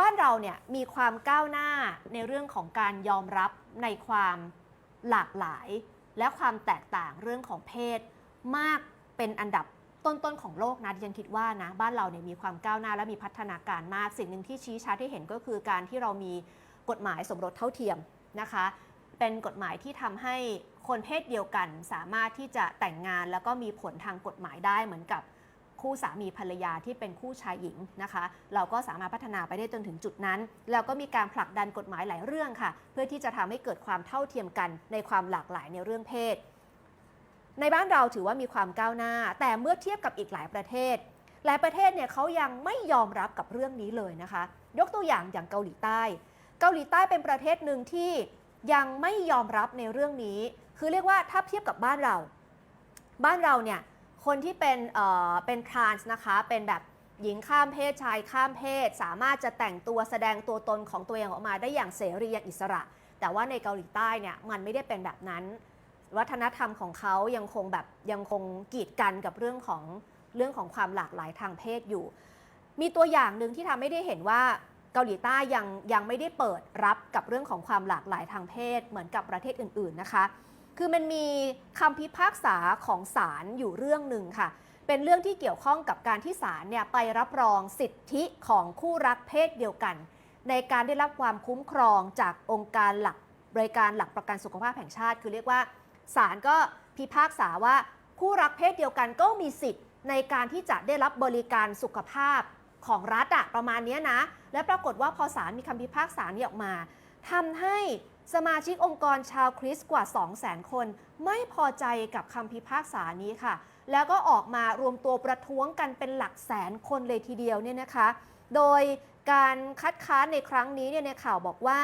บ้านเราเนี่ยมีความก้าวหน้าในเรื่องของการยอมรับในความหลากหลาย และความแตกต่างเรื่องของเพศ มากเป็นอันดับต้นๆของโลกนะดิฉันคิดว่านะบ้านเราเนี่ยมีความก้าวหน้าและมีพัฒนาการมาก สิ่งหนึ่งที่ชี้ชัดให้เห็นก็คือการที่เรามีกฎหมายสมรสเท่าเทียมนะคะ เป็นกฎหมายที่ทำให้คนเพศเดียวกัน สามารถที่จะแต่งงานแล้วก็มีผลทางกฎหมายได้เหมือนกับ คู่สามีภรรยาที่เป็นคู่ชายหญิงนะคะ เราก็สามารถพัฒนาไปได้จนถึงจุดนั้น แล้วก็มีการผลักดันกฎหมายหลายเรื่องค่ะ เพื่อที่จะทำให้เกิดความเท่าเทียมกันในความหลากหลายในเรื่องเพศ ในบ้านเราถือว่ามีความก้าวหน้า แต่เมื่อเทียบกับอีกหลายประเทศหลายประเทศเนี่ยเขายังไม่ยอมรับกับเรื่องนี้เลยนะคะ ยกตัวอย่างอย่างเกาหลีใต้ เกาหลีใต้เป็นประเทศหนึ่งที่ยังไม่ยอมรับในเรื่องนี้ คือเรียกว่าถ้าเทียบกับบ้านเรา บ้านเราเนี่ย คนที่เป็นเอ่อเป็นทรานส์นะคะ เป็นแบบหญิงข้ามเพศชายข้ามเพศ สามารถจะแต่งตัวแสดงตัวตนของตัวเองออกมาได้อย่างเสรีอย่างอิสระ แต่ว่าในเกาหลีใต้เนี่ยมันไม่ได้เป็นแบบนั้น วัฒนธรรมของเขายังคงแบบยังคงกีดกันกับเรื่องของเรื่องของความหลากหลายทางเพศอยู่ มีตัวอย่างหนึ่งที่ทำให้ได้เห็นว่าเกาหลีใต้ยังยังไม่ได้เปิดรับกับเรื่องของความหลากหลายทางเพศเหมือนกับประเทศอื่น ๆนะคะ คือมันมีคำพิพากษาของศาลอยู่เรื่องหนึ่งค่ะ เป็นเรื่องที่เกี่ยวข้องกับการที่ศาลเนี่ยไปรับรองสิทธิของคู่รักเพศเดียวกัน ในการได้รับความคุ้มครองจากองค์การหลักบริการหลักประกันสุขภาพแห่งชาติ คือเรียกว่าศาลก็พิพากษาว่าคู่รักเพศเดียวกันก็มีสิทธิ์ในการที่จะได้รับบริการสุขภาพของรัฐอะประมาณเนี้ยนะ และปรากฏว่าพอศาลมีคำพิพากษานี้ออกมาทำให้ สมาชิกองค์กรชาวคริสต์กว่า 200,000 คน ไม่พอใจกับคำพิพากษานี้ค่ะ แล้วก็ออกมารวมตัวประท้วงกันเป็นหลักแสนคนเลยทีเดียวเนี่ยนะคะ โดยการคัดค้านในครั้งนี้เนี่ยในข่าวบอกว่า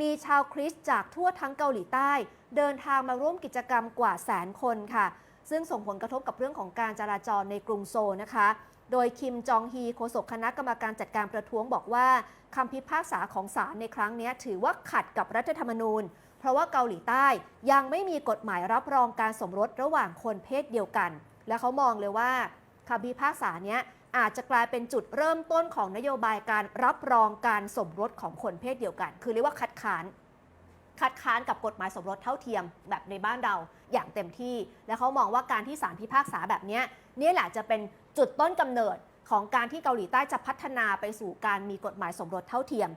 มีชาวคริสต์จากทั่วทั้งเกาหลีใต้ เดินทางมาร่วมกิจกรรมกว่าแสนคนค่ะ ซึ่งส่งผลกระทบกับเรื่องของการจราจรในกรุงโซลนะคะ โดยคิมจองฮีโฆษกคณะกรรมการจัดการประท้วงบอกว่าคำพิพากษาของศาลในครั้งนี้ถือว่าขัดกับรัฐธรรมนูญ เพราะว่าเกาหลีใต้ยังไม่มีกฎหมายรับรองการสมรสระหว่างคนเพศเดียวกัน และเขามองเลยว่าคำพิพากษาเนี้ยอาจจะกลายเป็นจุดเริ่มต้นของนโยบายการรับรองการสมรสของคนเพศเดียวกัน คือเรียกว่าคัดค้าน คัดค้านกับกฎหมายสมรสเท่าเทียมแบบในบ้านเราอย่างเต็มที่ และเขามองว่าการที่ศาลพิพากษาแบบนี้นี่แหละจะเป็นจุดต้นกำเนิดของการที่เกาหลีใต้จะพัฒนาไปสู่การมีกฎหมายสมรสเท่าเทียม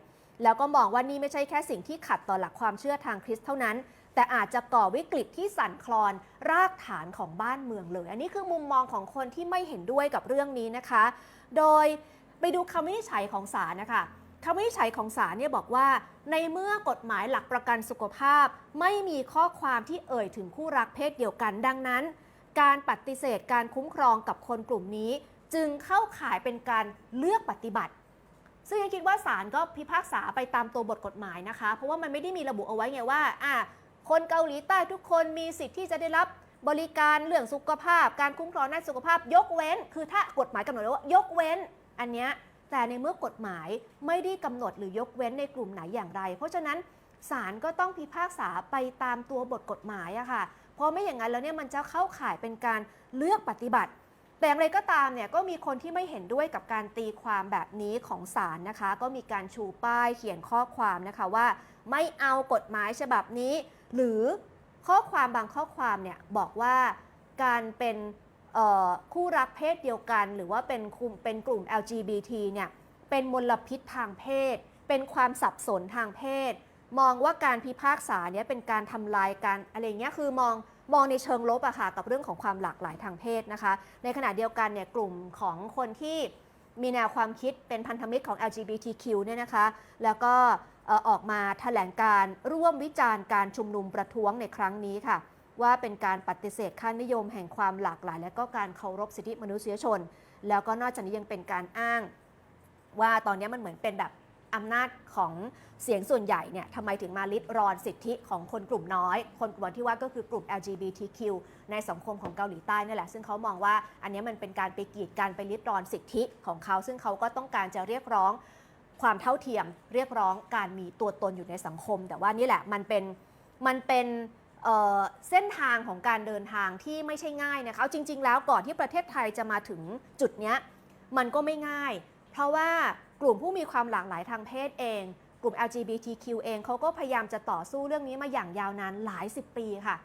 แล้วก็มองว่านี่ไม่ใช่แค่สิ่งที่ขัดต่อหลักความเชื่อทางคริสต์เท่านั้น แต่อาจจะก่อวิกฤตที่สั่นคลอนรากฐานของบ้านเมืองเลย อันนี้คือมุมมองของคนที่ไม่เห็นด้วยกับเรื่องนี้นะคะ โดยไปดูคำวินิจฉัยของศาลนะคะ คำวินิจฉัยของศาลเนี่ยบอกว่า ในเมื่อกฎหมายหลักประกันสุขภาพ ไม่มีข้อความที่เอ่ยถึงคู่รักเพศเดียวกันดังนั้น การปฏิเสธการคุ้มครองกับคนกลุ่มนี้ จึงเข้าข่ายเป็นการเลือกปฏิบัติ ซึ่งยังคิดว่าศาลก็พิพากษาไปตามตัวบทกฎหมายนะคะ เพราะว่ามันไม่ได้มีระบุเอาไว้ไงว่าอะคนเกาหลีใต้ทุกคนมีสิทธิ์ที่จะได้รับบริการเรื่องสุขภาพ การคุ้มครองด้านสุขภาพ ยกเว้น คือถ้ากฎหมายกำหนดไว้ว่ายกเว้น อันเนี้ย แต่ในเมื่อกฎหมายไม่ได้กำหนดหรือยกเว้นในกลุ่มไหนอย่างไร เพราะฉะนั้นศาลก็ต้องพิพากษาไปตามตัวบทกฎหมายอะค่ะ เพราะไม่อย่างนั้นแล้วเนี่ยมันจะเข้าข่ายเป็นการเลือกปฏิบัติ แต่อย่างไรก็ตามเนี่ยก็มีคนที่ไม่เห็นด้วยกับการตีความแบบนี้ของศาลนะคะ ก็มีการชูป้ายเขียนข้อความนะคะว่า ไม่เอากฎหมายฉบับนี้ หรือข้อความบางข้อความเนี่ยบอกว่าการเป็น คู่รักเพศเดียวกัน หรือว่าเป็นกลุ่มเป็นกลุ่ม LGBT เนี่ยเป็นมลพิษทางเพศ เป็นความสับสนทางเพศ มองว่าการพิพากษาเนี่ยเป็นการทำลายการอะไรเงี้ยคือมองมองในเชิงลบอะค่ะกับเรื่องของความหลากหลายทางเพศนะคะ ในขณะเดียวกันเนี่ยกลุ่มของคนที่มีแนวความคิดเป็นพันธมิตรของ LGBTQ เนี่ยนะคะ แล้วก็ออออกมาแถลงการร่วมวิจารณ์การชุมนุมประท้วงในครั้งนี้ค่ะ ว่าเป็นการปฏิเสธค่านิยมแห่งความหลากหลาย และก็การเคารพสิทธิมนุษยชน แล้วก็นอกจากนี้ยังเป็นการอ้าง ว่าตอนนี้มันเหมือนเป็นแบบอำนาจของเสียงส่วนใหญ่เนี่ยทำไมถึงมาลิดรอนสิทธิของคนกลุ่มน้อย คนกลุ่มที่ว่าก็คือกลุ่ม LGBTQ ในสังคมของเกาหลีใต้นั่นแหละ ซึ่งเขามองว่าอันนี้มันเป็นการไปกีดกันไปลิดรอนสิทธิของเขา ซึ่งเขาก็ต้องการจะเรียกร้องความเท่าเทียม เรียกร้องการมีตัวตนอยู่ในสังคม แต่ว่านี่แหละมันเป็นมันเป็น เส้นทางของการเดินทางที่ไม่ใช่ง่ายนะคะจริง ๆ แล้วก่อนที่ประเทศไทยจะมาถึงจุดนี้มันก็ไม่ง่าย เพราะว่ากกลุ่มผู้มีความหลากหลายทางเพศเอง กลุ่ม LGBTQ เองเขาก็พยายามจะต่อสู้เรื่องนี้มาอย่างยาวนานหลายสิบปีค่ะ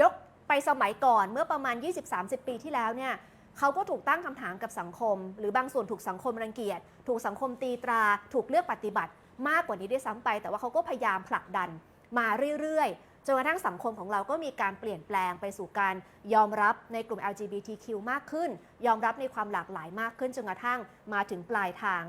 ยกไปสมัยก่อนเมื่อประมาณ 20-30 ปีที่แล้วเนี่ยเขาก็ถูกตั้งคำถามกับสังคม หรือบางส่วนถูกสังคมรังเกียจ ถูกสังคมตีตรา ถูกเลือกปฏิบัติ มากกว่านี้ด้วยซ้ำไป แต่ว่าเขาก็พยายามผลักดันมาเรื่อยๆ จนกระทั่งสังคมของเราก็มีการเปลี่ยนแปลงไปสู่การยอมรับในกลุ่ม LGBTQ มากขึ้น ยอมรับในความหลากหลายมากขึ้นจนกระทั่งมาถึงปลายทาง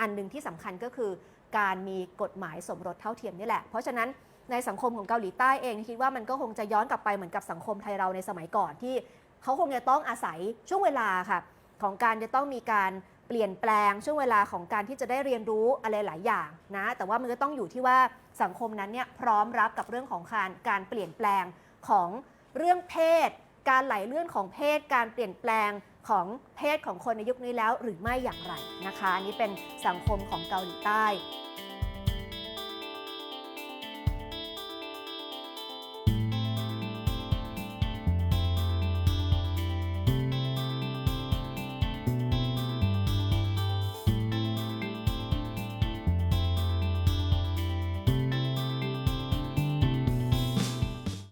อันหนึ่งที่สำคัญก็คือ การมีกฎหมายสมรสเท่าเทียมนี่แหละ เพราะฉะนั้นในสังคมของเกาหลีใต้เองคิดว่ามันก็คงจะย้อนกลับไปเหมือนกับสังคมไทยเราในสมัยก่อนที่เขาคงจะต้องอาศัยช่วงเวลาค่ะของการจะต้องมีการ เปลี่ยนแปลงช่วงเวลาของการที่จะได้เรียนรู้อะไรหลายอย่างนะแต่ว่ามันก็ต้องอยู่ที่ว่าสังคมนั้นเนี่ยพร้อมรับกับเรื่องของการการเปลี่ยนแปลงของเรื่องเพศ การไหลเลื่อนของเพศ การเปลี่ยนแปลงของเพศของคนในยุคนี้แล้วหรือไม่อย่างไรนะคะอันนี้เป็นสังคมของเกาหลีใต้